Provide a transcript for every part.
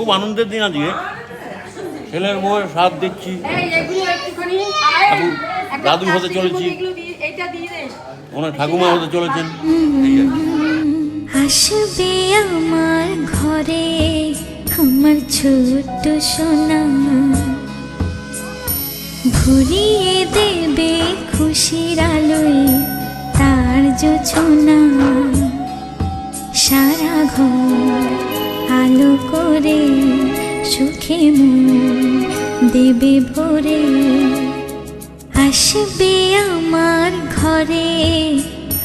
খুব আনন্দের দিন আজকে। ছেলের বউয়ের স্বাদ দেখছি দাদু হতে চলেছি। ওনার ঠাকুমা হতে চলেছেন। আসবে আমার ঘরে আমার ছোট্ট সোনা। ভরিয়ে দেবে খুশির আলোয় তার জোছনা সারা ঘর আলো করে সুখে মন দেবে ভরে। আসবে আমার ঘরে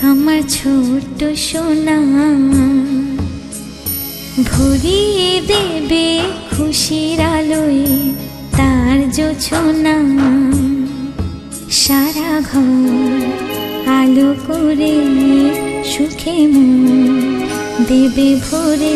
আমার ছোট্ট সোনা। ভরিয়ে দেবে খুশির আলোয় তার জোছনা সারা ঘর আলো করে সুখে মন দেবে ভরে।